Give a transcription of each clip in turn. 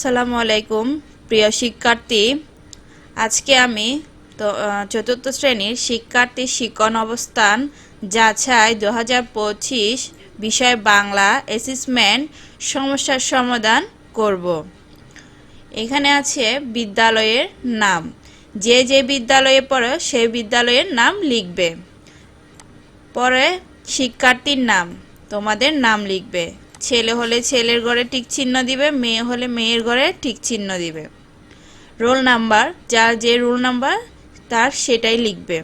সালামু আলাইকুম, প্রিয় শিক্ষার্থী। আজকে আমি তো চতুর্থ শ্রেণির শিক্ষার্থী শিক্ষণ অবস্থান যাচাই দু হাজার পঁচিশ বিষয় বাংলা অ্যাসেসমেন্ট সমস্যার সমাধান করব। এখানে আছে বিদ্যালয়ের নাম। যে যে বিদ্যালয়ে পড়ে, সেই বিদ্যালয়ের নাম লিখবে। পরে শিক্ষার্থীর নাম, তোমাদের নাম লিখবে। ছেলে হলে ছেলের ঘরে টিক চিহ্ন দিবে, মেয়ে হলে মেয়ের ঘরে টিক চিহ্ন দিবে। রোল নাম্বার, যার যে রোল নাম্বার, তার সেটাই লিখবে।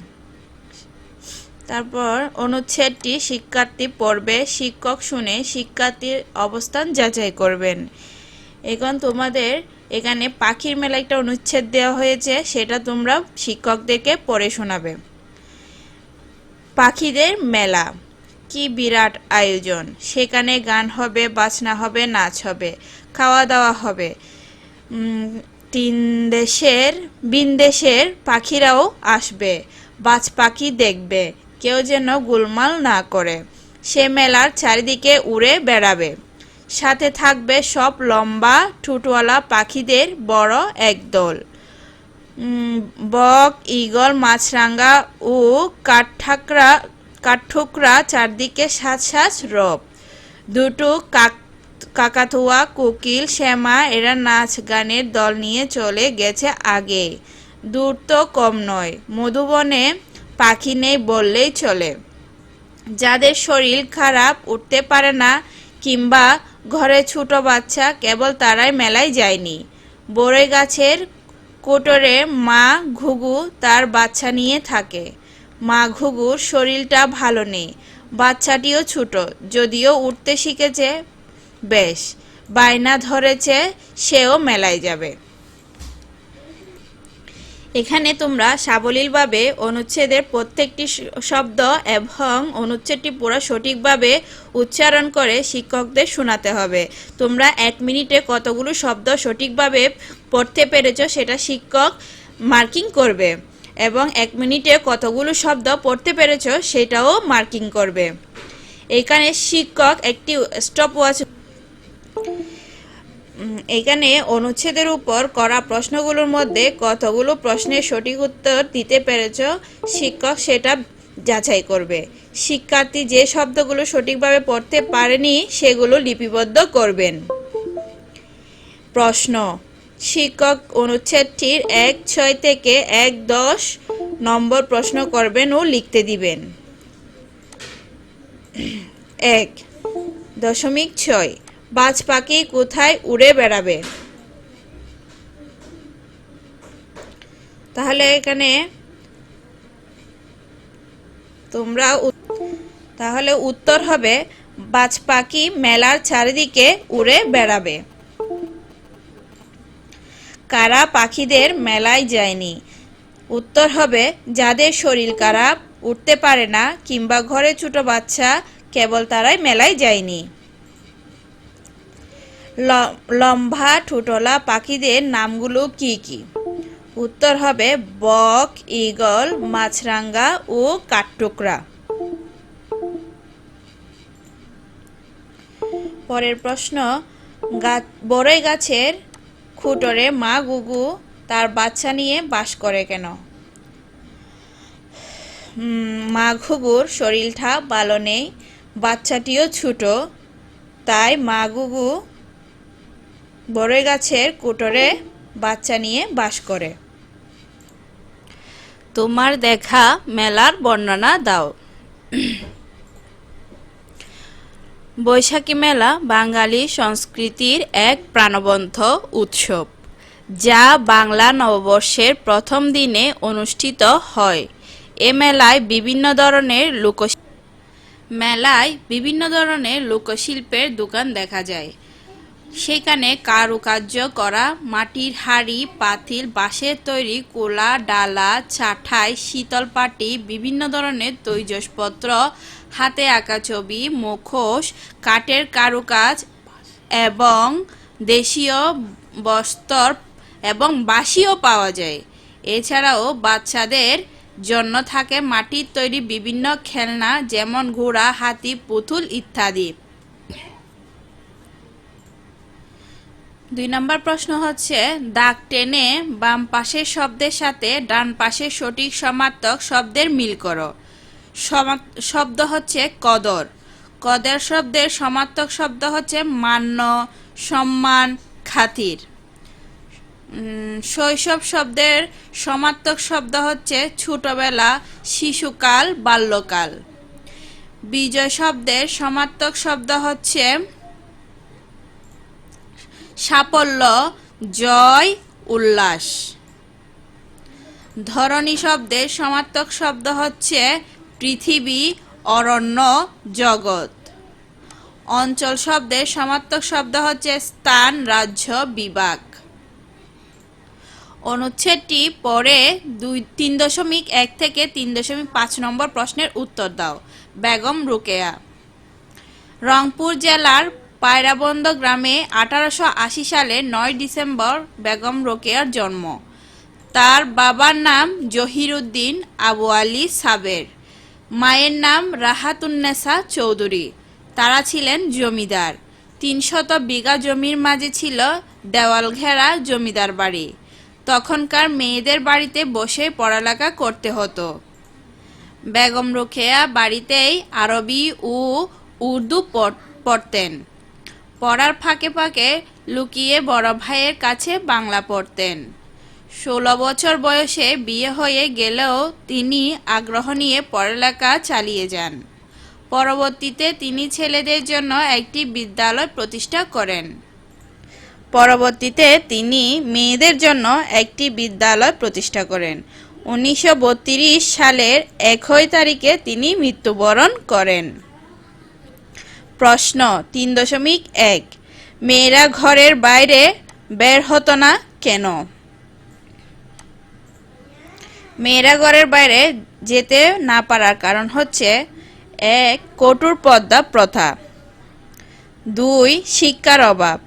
তারপর অনুচ্ছেদটি শিক্ষার্থী পড়বে, শিক্ষক শুনে শিক্ষার্থীর অবস্থান যাচাই করবেন। এখন তোমাদের এখানে পাখির মেলা একটা অনুচ্ছেদ দেওয়া হয়েছে, সেটা তোমরা শিক্ষকদেরকে পড়ে শোনাবে। পাখিদের মেলা। কি বিরাট আয়োজন। সেখানে গান হবে, বাজনা হবে, নাচ হবে খাওয়া দাওয়া হবে তিন দেশের বিনদেশের পাখিরাও আসবে, বাজ পাখি দেখবে, কেউ যেন গোলমাল না করে। সে মেলার চারিদিকে উড়ে বেড়াবে। সাথে থাকবে সব লম্বা ঠুটওয়ালা পাখিদের বড় একদল। বক, ঈগল, মাছরাঙা ও কাঠঠাকরা কাঠঠোকরা চারদিকে সাজ সাজ রব। দুটো কাক কাকাতুয়া, কোকিল, শ্যামা, এরা নাচ গানের দল নিয়ে চলে গেছে আগে। দূর তো কম নয়, মধুবনে পাখি নেই বললেই চলে। যাদের শরীর খারাপ, উঠতে পারে না, কিংবা ঘরে ছোট বাচ্চা, কেবল তারাই মেলায় যায়নি। বড়ই গাছের কোটরে মা, ঘুঘু তার বাচ্চা নিয়ে থাকে। মা ঘুঘুর শরীরটা ভালো নেই। বাচ্চাটিও ছোট, যদিও উঠতে শিখেছে বেশ। বায়না ধরেছে, সেও মেলায় যাবে। এখানে তোমরা সাবলীলভাবে অনুচ্ছেদের প্রত্যেকটি শব্দ এবং অনুচ্ছেদটি পুরো সঠিকভাবে উচ্চারণ করে শিক্ষকদের শোনাতে হবে। তোমরা এক মিনিটে কতগুলো শব্দ সঠিকভাবে পড়তে পেরেছ সেটা শিক্ষক মার্কিং করবে। এবং এক মিনিটে কতগুলো শব্দ পড়তে পেরেছ সেটাও মার্কিং করবে। এখানে শিক্ষক একটি স্টপ ওয়াচ এখানে অনুচ্ছেদের উপর করা প্রশ্নগুলোর মধ্যে কতগুলো প্রশ্নের সঠিক উত্তর দিতে পেরেছ শিক্ষক সেটা যাচাই করবে। শিক্ষার্থী যে শব্দগুলো সঠিকভাবে পড়তে পারেনি সেগুলো লিপিবদ্ধ করবেন। প্রশ্ন শিক্ষক অনুচ্ছেদটির এক ছয় থেকে এক দশ নম্বর প্রশ্ন করবেন ও লিখতে দিবেন। এক দশমিক ছয় বাজ পাখি কোথায় উড়ে বেড়াবে? তাহলে এখানে তোমরা তাহলে উত্তর হবে বাজ পাখি মেলার চারিদিকে উড়ে বেড়াবে। কারা পাখিদের মেলায় যায়নি? উত্তর হবে, যাদের শরীর খারাপ, উঠতে পারে না কিংবা ঘরে ছোট বাচ্চা, কেবল তারাই মেলায় যায়নি। লম্বা, ঠোঁটলা পাখিদের নামগুলো কি কি? উত্তর হবে, বক, ঈগল মাছরাঙ্গা ও কাঠঠোকরা। পরের প্রশ্ন বড়ই গাছের খুঁটরে মা গুগু তার বাচ্চা নিয়ে বাস করে কেন? মা ঘুঘুর শরীরটা ভালো নেই, বাচ্চাটিও ছোট, তাই মা গুগু বড়ই গাছের কুটরে বাচ্চা নিয়ে বাস করে। তোমার দেখা মেলার বর্ণনা দাও। বৈশাখী মেলা বাঙালি সংস্কৃতির এক প্রাণবন্ত উৎসব, যা বাংলা নববর্ষের প্রথম দিনে অনুষ্ঠিত হয়। এ মেলায় বিভিন্ন ধরনের লোক মেলায় বিভিন্ন ধরনের লোকশিল্পের দোকান দেখা যায়। সেখানে কারুকার্য করা, মাটির হাড়ি, পাতিল, বাঁশের তৈরি কোলা, ডালা চাঠাই শীতল পাটি, বিভিন্ন ধরনের তৈজসপত্র হাতে আঁকা ছবি, মুখোশ, কাঠের কারুকাজ এবং দেশীয় বস্ত্র এবং বাঁশিও পাওয়া যায়। এছাড়াও বাচ্চাদের জন্য থাকে মাটির তৈরি বিভিন্ন খেলনা যেমন ঘোড়া, হাতি, পুতুল ইত্যাদি। দুই নম্বর প্রশ্ন হচ্ছে, দাগ টেনে বাম পাশের শব্দের সাথে ডান পাশের সঠিক সমার্থক শব্দের মিল করো। শব্দ হচ্ছে কদর। কদর শব্দের সমার্থক শব্দ হচ্ছে মান্য, সম্মান, খাতির। শৈশব শব্দের সমার্থক শব্দ হচ্ছে ছোটবেলা, শিশুকাল, বাল্যকাল। বিজয় শব্দের সমার্থক শব্দ হচ্ছে সাফল্য, জয়, উল্লাস। ধরণী শব্দের সমার্থক শব্দ হচ্ছে পৃথিবী, অরণ্য, জগৎ। অঞ্চল শব্দের সমার্থক শব্দ হচ্ছে স্থান, রাজ্য, বিভাগ। অনুচ্ছেদটি পরে দুই, তিন দশমিক এক থেকে তিন দশমিক পাঁচ নম্বর প্রশ্নের উত্তর দাও। বেগম রুকেয়া। রংপুর জেলার পায়রাবন্দ গ্রামে আঠারোশো আশি সালে নয় ডিসেম্বর বেগম রোকেয়ার জন্ম। তার বাবার নাম জহিরুদ্দিন আবু আলী সাবের। মায়ের নাম রাহাতুন্নেসা চৌধুরী। তারা ছিলেন জমিদার। তিনশত বিঘা জমির মাঝে ছিল দেওয়াল ঘেরা জমিদার বাড়ি। তখনকার মেয়েদের বাড়িতে বসে পড়ালেখা করতে হতো। বেগম রোকেয়া বাড়িতেই আরবি ও উর্দু পড়- পড়তেন। পড়ার ফাঁকে ফাঁকে লুকিয়ে বড় ভাইয়ের কাছে বাংলা পড়তেন। ষোলো বছর বয়সে বিয়ে হয়ে গেলেও তিনি আগ্রহ নিয়ে পড়ালেখা চালিয়ে যান। পরবর্তীতে তিনি ছেলেদের জন্য একটি বিদ্যালয় প্রতিষ্ঠা করেন। পরবর্তীতে তিনি মেয়েদের জন্য একটি বিদ্যালয় প্রতিষ্ঠা করেন। উনিশশো বত্রিশ সালের একই তারিখে তিনি মৃত্যুবরণ করেন। প্রশ্ন তিন দশমিক এক, মেয়েরা ঘরের বাইরে বের হতো না কেন? মেয়েরা ঘরের বাইরে যেতে না পারার কারণ হচ্ছে, এক, কঠোর পর্দা প্রথা। দুই, শিক্ষার অভাব।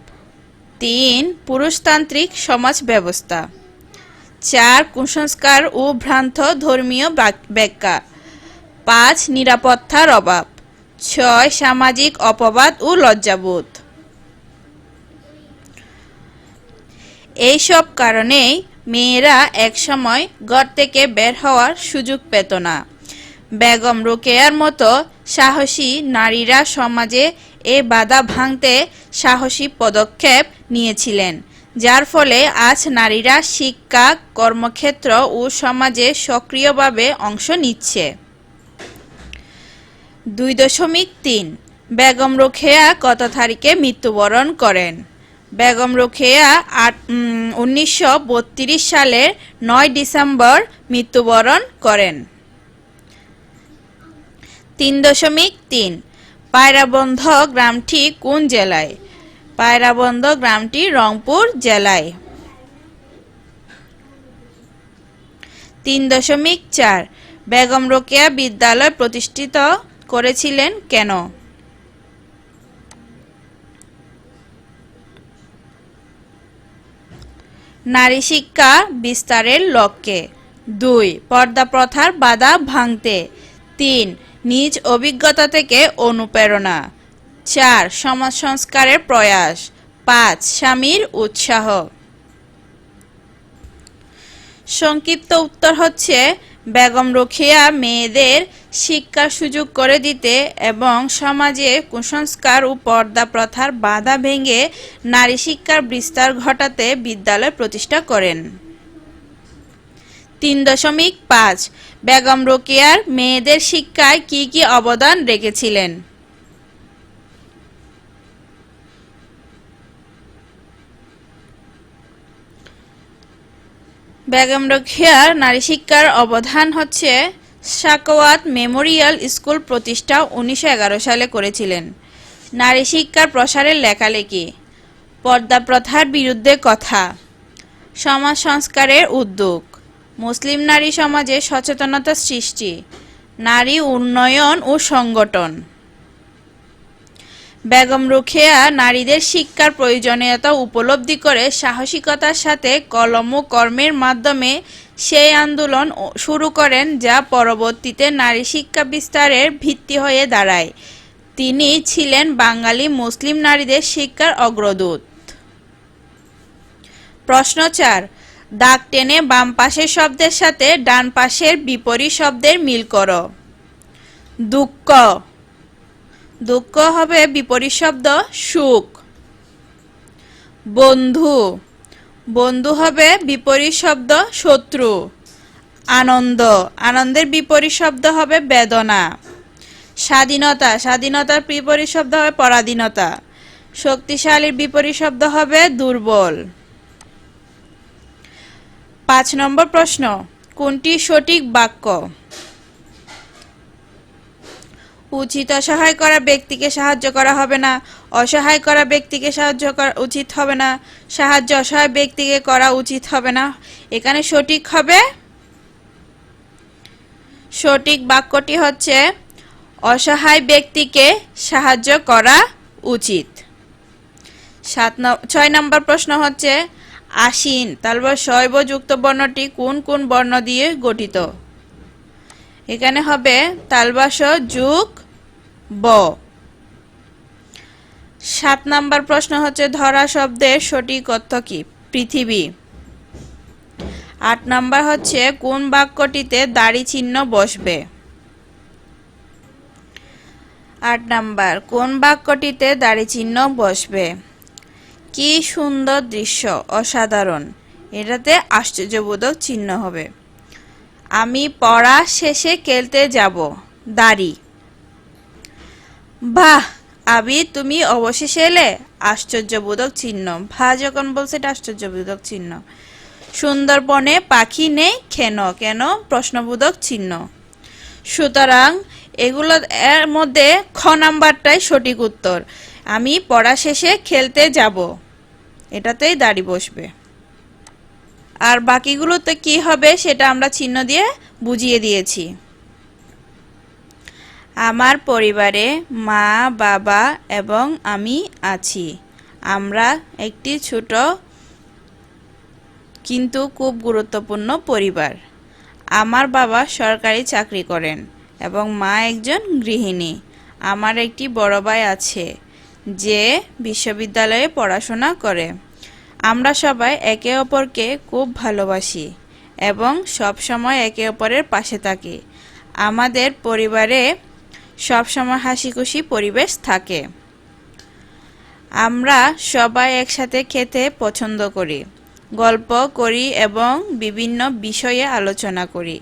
তিন, পুরুষতান্ত্রিক সমাজ ব্যবস্থা। চার, কুসংস্কার ও ভ্রান্ত ধর্মীয় ব্যাখ্যা। পাঁচ, নিরাপত্তার অভাব। ছয়, সামাজিক অপবাদ ও লজ্জাবোধ। এইসব কারণেই মেয়েরা একসময় ঘর থেকে বের হওয়ার সুযোগ পেত না। বেগম রোকেয়ার মতো সাহসী নারীরা সমাজে এ বাধা ভাঙতে সাহসী পদক্ষেপ নিয়েছিলেন, যার ফলে আজ নারীরা শিক্ষা, কর্মক্ষেত্র ও সমাজে সক্রিয়ভাবে অংশ নিচ্ছে। দুই দশমিক তিন, বেগম রোকেয়া কত তারিখে মৃত্যুবরণ করেন? বেগম রোকেয়া আট উনিশশো সালের নয় ডিসেম্বর মৃত্যুবরণ করেন। তিন দশমিক তিন। পায়রাবন্ধ গ্রামটি কোন জেলায়? পায়রাবন্ধ গ্রামটি রংপুর জেলায়। তিন দশমিক চার। বেগম রোকেয়া বিদ্যালয় প্রতিষ্ঠিত করেছিলেন কেন? নারী শিক্ষা বিস্তারের লক্ষ্যে। দুই, পর্দা প্রথার বাধা ভাঙতে। তিন, নিজ অভিজ্ঞতা থেকে অনুপ্রেরণা। চার, সমাজ সংস্কারের প্রয়াস। পাঁচ, স্বামীর উৎসাহ। সংক্ষিপ্ত উত্তর হচ্ছে, বেগম রোখিয়া মেয়েদের শিক্ষার সুযোগ করে দিতে এবং সমাজে কুসংস্কার ও পর্দা প্রথার বাধা ভেঙে নারী শিক্ষার বিস্তার ঘটাতে বিদ্যালয় প্রতিষ্ঠা করেন। তিন দশমিক পাঁচ, বেগম রোকেয়ার মেয়েদের শিক্ষায় কি কি অবদান রেখেছিলেন? বেগম রোকেয়ার নারী শিক্ষার অবদান হচ্ছে সাকওয়াত মেমোরিয়াল স্কুল প্রতিষ্ঠা উনিশশো এগারো সালে করেছিলেন। নারী শিক্ষার প্রসারের লেখালেখি, পর্দা প্রথার বিরুদ্ধে কথা, সমাজ সংস্কারের উদ্যোগ, মুসলিম নারী সমাজে সচেতনতা সৃষ্টি, নারী উন্নয়ন ও সংগঠন। বেগম রোকেয়া নারীদের শিক্ষার প্রয়োজনীয়তা উপলব্ধি করে সাহসিকতার সাথে কলম ও কর্মের মাধ্যমে সেই আন্দোলন শুরু করেন যা পরবর্তীতে নারী শিক্ষা বিস্তারের ভিত্তি হয়ে দাঁড়ায়। তিনি ছিলেন বাঙালি মুসলিম নারীদের শিক্ষার অগ্রদূত। প্রশ্ন চার, দাগ টেনে বাম পাশের শব্দের সাথে ডান পাশের বিপরীত শব্দের মিল করো। দুঃখ। দুঃখ হবে বিপরীত শব্দ সুখ। বন্ধু। বন্ধু হবে বিপরীত শব্দ শত্রু, আনন্দ। আনন্দের বিপরীত শব্দ হবে বেদনা। স্বাধীনতা, স্বাধীনতার বিপরীত শব্দ হবে পরাধীনতা। শক্তিশালীর বিপরীত শব্দ হবে দুর্বল। পাঁচ নম্বর প্রশ্ন, কোনটি সঠিক বাক্য? উচিত অসহায় করা ব্যক্তিকে সাহায্য করা হবে না। অসহায় করা ব্যক্তিকে সাহায্য করা উচিত হবে না। সাহায্য অসহায় ব্যক্তিকে করা উচিত হবে না। এখানে সঠিক হবে? সঠিক বাক্যটি হচ্ছে, অসহায় ব্যক্তিকে সাহায্য করা উচিত। সাত ছয় নম্বর প্রশ্ন হচ্ছে আশিন তারপর শৈব যুক্ত বর্ণটি কোন কোন বর্ণ দিয়ে গঠিত? এখানে হবে তালবাস, যুগ, ব। সাত নাম্বার প্রশ্ন হচ্ছে, ধরা শব্দের সঠিক অর্থ কি? পৃথিবী। আট নাম্বার হচ্ছে, কোন বাক্যটিতে দাড়ি চিহ্ন বসবে? আট নাম্বার, কোন বাক্যটিতে দাড়ি চিহ্ন বসবে? কি সুন্দর দৃশ্য, অসাধারণ। এটাতে আশ্চর্যবোধক চিহ্ন হবে। আমি পড়া শেষে খেলতে যাব, দাড়ি। বাহ, আবি, তুমি অবশেষে এলে? আশ্চর্যবোধক চিহ্ন। ভা যখন বলছে এটা আশ্চর্যবোধক চিহ্ন। সুন্দরবনে পাখি নেই কেন কেন? প্রশ্নবোধক চিহ্ন। সুতরাং এগুলো এর মধ্যে খ নাম্বারটাই সঠিক উত্তর। আমি পড়া শেষে খেলতে যাব। এটাতেই দাড়ি বসবে। আর বাকিগুলোতে কি হবে সেটা আমরা চিহ্ন দিয়ে বুঝিয়ে দিয়েছি। আমার পরিবারে মা, বাবা এবং আমি আছি। আমরা একটি ছোট কিন্তু খুব গুরুত্বপূর্ণ পরিবার। আমার বাবা সরকারি চাকরি করেন এবং মা একজন গৃহিণী। আমার একটি বড় ভাই আছে, যে বিশ্ববিদ্যালয়ে পড়াশোনা করে। আমরা সবাই একে অপরকে খুব ভালোবাসি এবং সব সময় একে অপরের পাশে থাকি। আমাদের পরিবারে সব সময় হাসি খুশি পরিবেশ থাকে। আমরা সবাই একসাথে খেতে পছন্দ করি, গল্প করি এবং বিভিন্ন বিষয়ে আলোচনা করি।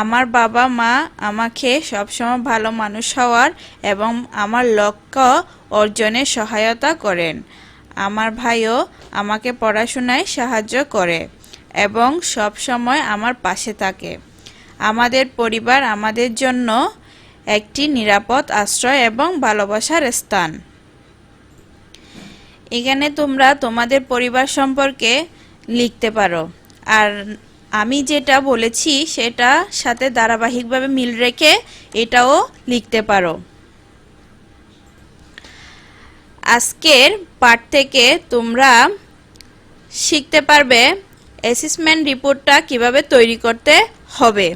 আমার বাবা মা আমাকে সবসময় ভালো মানুষ হওয়ার এবং আমার লক্ষ্য অর্জনে সহায়তা করেন। আমার ভাইও আমাকে পড়াশোনায় সাহায্য করে এবং সব সময় আমার পাশে থাকে। আমাদের পরিবার আমাদের জন্য একটি নিরাপদ আশ্রয় এবং ভালোবাসার স্থান। এখানে তোমরা তোমাদের পরিবার সম্পর্কে লিখতে পারো। আর আমি যেটা বলেছি সেটা সাথে ধারাবাহিকভাবে মিল রেখে এটাও লিখতে পারো। আজকের পাঠ থেকে তোমরা শিখতে পারবে অ্যাসেসমেন্ট রিপোর্টটা কীভাবে তৈরি করতে হবে।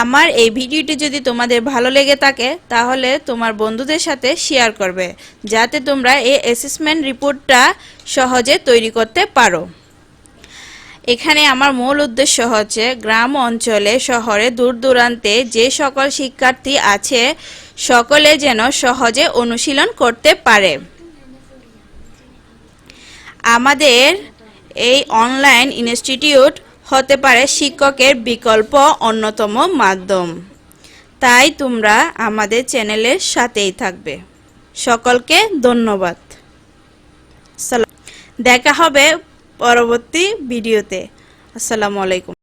আমার এই ভিডিওটি যদি তোমাদের ভালো লেগে থাকে, তাহলে তোমার বন্ধুদের সাথে শেয়ার করবে, যাতে তোমরা এই অ্যাসেসমেন্ট রিপোর্টটা সহজে তৈরি করতে পারো। এখানে আমার মূল উদ্দেশ্য হচ্ছে গ্রাম অঞ্চলে, শহরে দূর দূরান্তে যে সকল শিক্ষার্থী আছে, সকলে যেন সহজে অনুশীলন করতে পারে। আমাদের এই অনলাইন ইনস্টিটিউট হতে পারে শিক্ষকের বিকল্প অন্যতম মাধ্যম। তাই তোমরা আমাদের চ্যানেলের সাথেই থাকবে। সকলকে ধন্যবাদ। দেখা হবে পরবর্তী ভিডিওতে। আসসালামু আলাইকুম।